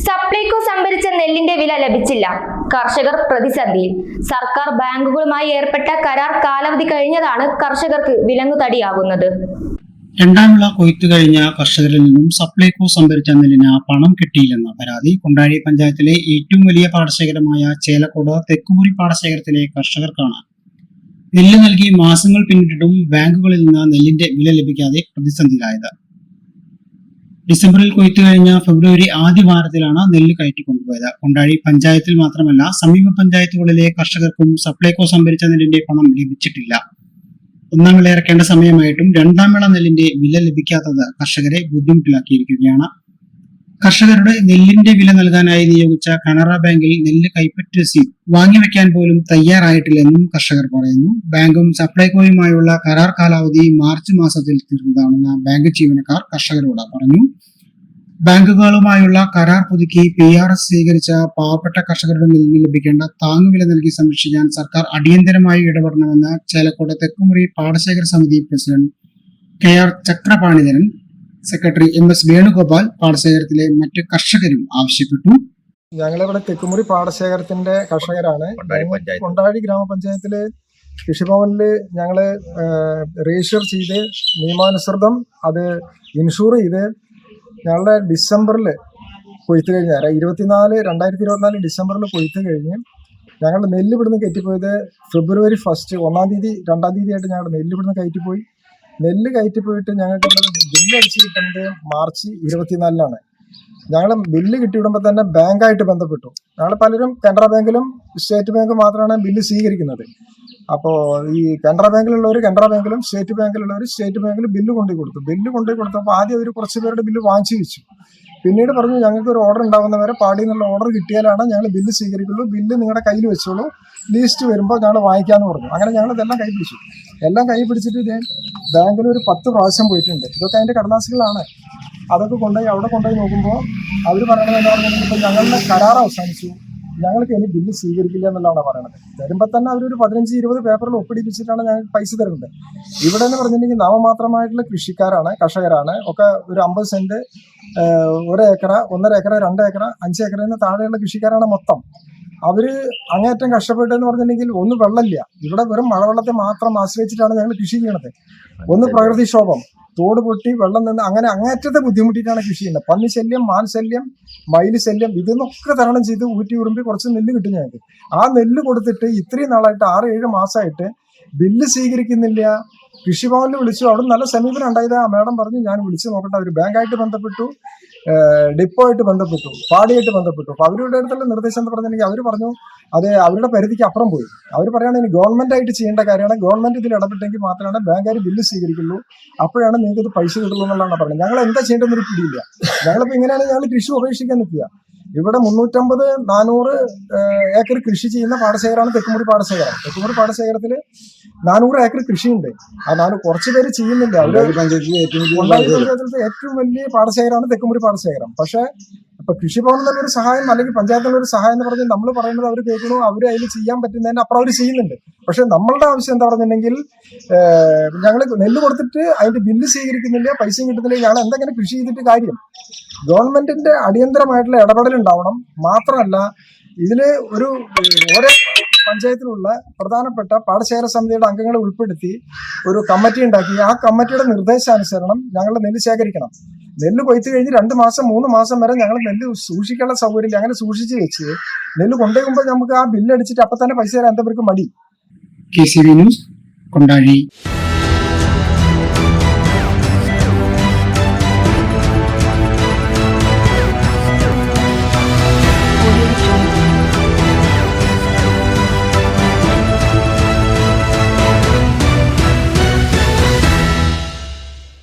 സപ്ലൈകോ സംഭരിച്ച നെല്ലിന്റെ വില ലഭിച്ചില്ല. കർഷകർ പ്രതിസന്ധിയിൽ. സർക്കാർ ബാങ്കുകളുമായി ഏർപ്പെട്ട കരാർ കാലാവധി കഴിഞ്ഞതാണ് കർഷകർക്ക് വിലങ്ങുതടിയാകുന്നത് രണ്ടാം വിള കൊയ്ത്തു കഴിഞ്ഞ കർഷകരിൽ നിന്നും സപ്ലൈകോ സംഭരിച്ച നെല്ലിന് പണം കിട്ടിയില്ലെന്ന പരാതി. കൊണ്ടാഴി പഞ്ചായത്തിലെ ഏറ്റവും വലിയ പാടശേഖരമായ ചേലക്കോട് തെക്കുമുറി പാടശേഖരത്തിലെ കർഷകർക്കാണ്. നെല്ല് നൽകി മാസങ്ങൾ പിന്നിട്ടിട്ടും ബാങ്കുകളിൽ നിന്ന് നെല്ലിന്റെ വില ലഭിക്കാതെ പ്രതിസന്ധിയിലായത്. ഡിസംബറിൽ കൊയ്ത്തു കഴിഞ്ഞ ഫെബ്രുവരി ആദ്യ വാരത്തിലാണ് നെല്ല് കയറ്റി കൊണ്ടുപോയത്. കൊണ്ടാഴി പഞ്ചായത്തിൽ മാത്രമല്ല സമീപ പഞ്ചായത്തുകളിലെ കർഷകർക്കും സപ്ലൈകോ സംഭരിച്ച നെല്ലിന്റെ പണം ലഭിച്ചിട്ടില്ല. ഒന്നാം വിള ഇറക്കേണ്ട സമയമായിട്ടും രണ്ടാം വിള നെല്ലിന്റെ വില ലഭിക്കാത്തത് കർഷകരെ ബുദ്ധിമുട്ടിലാക്കിയിരിക്കുകയാണ്. കർഷകരുടെ നെല്ലിന്റെ വില നൽകാനായി നിയോഗിച്ച കനറ ബാങ്കിൽ നെല്ല് കൈപ്പറ്റ് രസീത് വാങ്ങിവെക്കാൻ പോലും തയ്യാറായിട്ടില്ലെന്നും കർഷകർ പറയുന്നു. ബാങ്കും സപ്ലൈകോയുമായുള്ള കരാർ കാലാവധി മാർച്ച് മാസത്തിൽ തീർന്നതാണെന്ന് ബാങ്ക് ജീവനക്കാർ കർഷകരോട് പറഞ്ഞു. ബാങ്കുകളുമായുള്ള കരാർ പുതുക്കി പി ആർ എസ് സ്വീകരിച്ച പാവപ്പെട്ട കർഷകരുടെ നെല്ലിന് ലഭിക്കേണ്ട താങ്ങുവില നൽകി സംരക്ഷിക്കാൻ സർക്കാർ അടിയന്തരമായി ഇടപെടണമെന്ന് ചേലക്കോട് തെക്കുമുറി പാടശേഖര സമിതി president K R Chakrapanidharan secretary M S Venugopal പാടശേഖരത്തിലെ മറ്റ് കർഷകരും ആവശ്യപ്പെട്ടു. ഞങ്ങളിവിടെ തെക്കുമുറി പാടശേഖരത്തിന്റെ കർഷകരാണ്. കൊണ്ടാഴി ഗ്രാമപഞ്ചായത്തിലെ കൃഷിഭവനിൽ ഞങ്ങൾ രജിസ്റ്റർ ചെയ്ത് നിയമാനുസൃതം അത് ഇൻഷൂർ ചെയ്ത് ഞങ്ങളുടെ ഡിസംബറിൽ കൊയ്ത്ത് കഴിഞ്ഞ ഇരുപത്തിനാല് രണ്ടായിരത്തി ഇരുപത്തിനാല് ഡിസംബറിൽ കൊയ്ത്ത് കഴിഞ്ഞ് ഞങ്ങളുടെ നെല്ല് ഇവിടുന്ന് കയറ്റിപ്പോയത് ഫെബ്രുവരി ഫസ്റ്റ് ഒന്നാം തീയതി രണ്ടാം തീയതി ആയിട്ട് ഞങ്ങളുടെ നെല്ല് ഇവിടുന്ന് കയറ്റിപ്പോയി. നെല്ല് കയറ്റി പോയിട്ട് ഞങ്ങൾക്ക് ബില്ല് അടിച്ച് കിട്ടുന്നത് മാർച്ച് ഇരുപത്തിനാലിനാണ്. ഞങ്ങൾ ബില്ല് കിട്ടിയിടുമ്പോൾ തന്നെ ബാങ്കായിട്ട് ബന്ധപ്പെട്ടു. ഞങ്ങൾ പലരും കാനറ ബാങ്കിലും സ്റ്റേറ്റ് ബാങ്കും മാത്രമാണ് ബില്ല് സ്വീകരിക്കുന്നത്. അപ്പോൾ ഈ കാനറ ബാങ്കിലുള്ളവർ കാനറ ബാങ്കിലും സ്റ്റേറ്റ് ബാങ്കിലുള്ളവർ സ്റ്റേറ്റ് ബാങ്കിൽ ബില്ല് കൊണ്ടുപോയി കൊടുത്തു ബില്ല് കൊണ്ടുപോയി കൊടുത്തപ്പോൾ ആദ്യം അവർ കുറച്ച് പേരുടെ ബില്ല് വാങ്ങിച്ചു വെച്ചു. പിന്നീട് പറഞ്ഞു ഞങ്ങൾക്ക് ഒരു ഓർഡർ ഉണ്ടാകുന്നവരെ പാടി എന്നുള്ള ഓർഡർ കിട്ടിയാലാണ് ഞങ്ങൾ ബില്ല് സ്വീകരിക്കുള്ളൂ. ബില്ല് നിങ്ങളുടെ കയ്യിൽ വെച്ചോളൂ. ലീസ്റ്റ് വരുമ്പോൾ ഞങ്ങൾ വായിക്കാമെന്ന് പറഞ്ഞു. അങ്ങനെ ഞങ്ങൾ ഇതെല്ലാം കൈ പിടിച്ചു. എല്ലാം കൈ പിടിച്ചിട്ട് ഞാൻ ബാങ്കിൽ ഒരു പത്ത് പ്രാവശ്യം പോയിട്ടുണ്ട്. ഇതൊക്കെ അതിന്റെ കടലാസുകളാണ്. അതൊക്കെ കൊണ്ടുപോയി അവിടെ കൊണ്ടുപോയി നോക്കുമ്പോൾ അവർ പറയണത് എന്താ പറഞ്ഞാൽ ഞങ്ങളുടെ കരാർ അവസാനിച്ചു. ഞങ്ങൾക്ക് ഇനി ബില്ല് സ്വീകരിക്കില്ല എന്നുള്ളതാണ് പറയുന്നത് തരുമ്പോൾ തന്നെ അവരൊരു പതിനഞ്ച് ഇരുപത് പേപ്പറിൽ ഒപ്പിടിപ്പിച്ചിട്ടാണ് ഞങ്ങൾക്ക് പൈസ തരുന്നത്. ഇവിടെ എന്ന് പറഞ്ഞിട്ടുണ്ടെങ്കിൽ നാമമാത്രമായിട്ടുള്ള കൃഷിക്കാരാണ് കർഷകരാണ്. ഒക്കെ ഒരു അമ്പത് സെന്റ് ഒരു ഏക്കറ ഒന്നര ഏക്കറ രണ്ട് ഏക്കറ അഞ്ച് ഏക്കറിന് താഴെയുള്ള കൃഷിക്കാരാണ് മൊത്തം. അവർ അങ്ങേറ്റം കഷ്ടപ്പെട്ടെന്ന് പറഞ്ഞിട്ടുണ്ടെങ്കിൽ ഒന്നും വെള്ളമില്ല. ഇവിടെ വെറും മഴവെള്ളത്തെ മാത്രം ആശ്രയിച്ചിട്ടാണ് ഞങ്ങൾ കൃഷി ചെയ്യണത്. ഒന്ന് പ്രകൃതിക്ഷോഭം തോട് പൊട്ടി വെള്ളം നിന്ന് അങ്ങനെ അങ്ങേറ്റത്തെ ബുദ്ധിമുട്ടിയിട്ടാണ് കൃഷി ചെയ്യുന്നത്. പന്നി ശല്യം മാൻ ശല്യം മയിൽ ശല്യം ഇതൊന്നൊക്കെ തരണം ചെയ്ത് ഊറ്റി ഉറുമ്പി കുറച്ച് നെല്ല് കിട്ടും ഞങ്ങൾക്ക്. ആ നെല്ല് കൊടുത്തിട്ട് ഇത്രയും നാളായിട്ട് ആറ് ഏഴ് മാസമായിട്ട് ബില്ല് സ്വീകരിക്കുന്നില്ല. കൃഷിഭവനിൽ വിളിച്ചു. അവിടെ നല്ല സമീപനം ഉണ്ടായത്. ആ മാഡം പറഞ്ഞു ഞാൻ വിളിച്ചു നോക്കട്ടെ. അവർ ബാങ്കായിട്ട് ബന്ധപ്പെട്ടു. ഡിപ്പോ ആയിട്ട് ബന്ധപ്പെട്ടു പാടിയായിട്ട് ബന്ധപ്പെട്ടു. അപ്പൊ അവരുടെ അടുത്തുള്ള നിർദ്ദേശം എന്ന് പറഞ്ഞിട്ടുണ്ടെങ്കിൽ അവർ പറഞ്ഞു അത് അവരുടെ പരിധിക്ക് അപ്പുറം പോയി. അവർ പറയുകയാണെങ്കിൽ ഗവൺമെന്റ് ആയിട്ട് ചെയ്യേണ്ട കാര്യമാണ്. ഗവൺമെന്റ് ഇതിൽ ഇടപെട്ടെങ്കിൽ മാത്രമാണ് ബാങ്കുകാർ ബില്ല് സ്വീകരിക്കുള്ളൂ. അപ്പോഴാണ് നിങ്ങൾക്ക് ഇത് പൈസ കിട്ടുള്ളൂ എന്നുള്ളതാണ് പറഞ്ഞത്. ഞങ്ങൾ എന്താ ചെയ്യേണ്ടതെന്ന് ഒരു പിടിയില്ല. ഞങ്ങളിപ്പോ ഇങ്ങനെയാണ് ഞങ്ങൾ കൃഷി ഉപേക്ഷിക്കാൻ നിൽക്കുക. ഇവിടെ മുന്നൂറ്റമ്പത് നാനൂറ് ഏക്കർ കൃഷി ചെയ്യുന്ന പാടശേഖരമാണ് തെക്കുമുറി പാടശേഖരം. തെക്കുമുറി പാടശേഖരത്തിൽ നാനൂറ് ഏക്കർ കൃഷിയുണ്ട്. ആ നാല് കുറച്ച് പേര് ചെയ്യുന്നില്ല പഞ്ചായത്തിലെ ഏറ്റവും വലിയ പാടശേഖരമാണ് തെക്കുമുറി പാടശേഖരം. പക്ഷെ കൃഷിഭവൻ തന്നെ ഒരു സഹായം അല്ലെങ്കിൽ പഞ്ചായത്തുള്ള ഒരു സഹായം എന്ന് പറഞ്ഞാൽ നമ്മൾ പറയുന്നത് അവർ കേൾക്കണു അവർ അതിൽ ചെയ്യാൻ പറ്റുന്നതിന് അപ്പുറം അവർ ചെയ്യുന്നുണ്ട്. പക്ഷെ നമ്മളുടെ ആവശ്യം എന്താ പറഞ്ഞിട്ടുണ്ടെങ്കിൽ ഞങ്ങൾ നെല്ല് കൊടുത്തിട്ട് അതിന്റെ ബില്ല് സ്വീകരിക്കുന്നില്ല പൈസ കിട്ടുന്നില്ല ഞങ്ങൾ എന്തെങ്കിലും കൃഷി ചെയ്തിട്ട് കാര്യം. ഗവൺമെന്റിന്റെ അടിയന്തരമായിട്ടുള്ള ഇടപെടൽ ഉണ്ടാവണം. മാത്രമല്ല ഇതിൽ ഒരു ഓരോ പഞ്ചായത്തിലുള്ള പ്രധാനപ്പെട്ട പാടശേഖര സമിതിയുടെ അംഗങ്ങളെ ഉൾപ്പെടുത്തി ഒരു കമ്മിറ്റി ഉണ്ടാക്കി. ആ കമ്മിറ്റിയുടെ നിർദ്ദേശാനുസരണം ഞങ്ങൾ നെല്ല് ശേഖരിക്കണം. നെല്ല് കൊയ്ത്ത് കഴിഞ്ഞ് രണ്ട് മാസം മൂന്ന് മാസം വരെ ഞങ്ങൾ നെല്ല് സൂക്ഷിക്കാനുള്ള സൗകര്യമില്ല. അങ്ങനെ സൂക്ഷിച്ച് വെച്ച് നെല്ല് കൊണ്ടുപോകുമ്പോൾ നമുക്ക് ആ ബില്ല് അടിച്ചിട്ട് അപ്പൊ തന്നെ പൈസ തരാൻ എന്താ മടി? K C news Kondazhy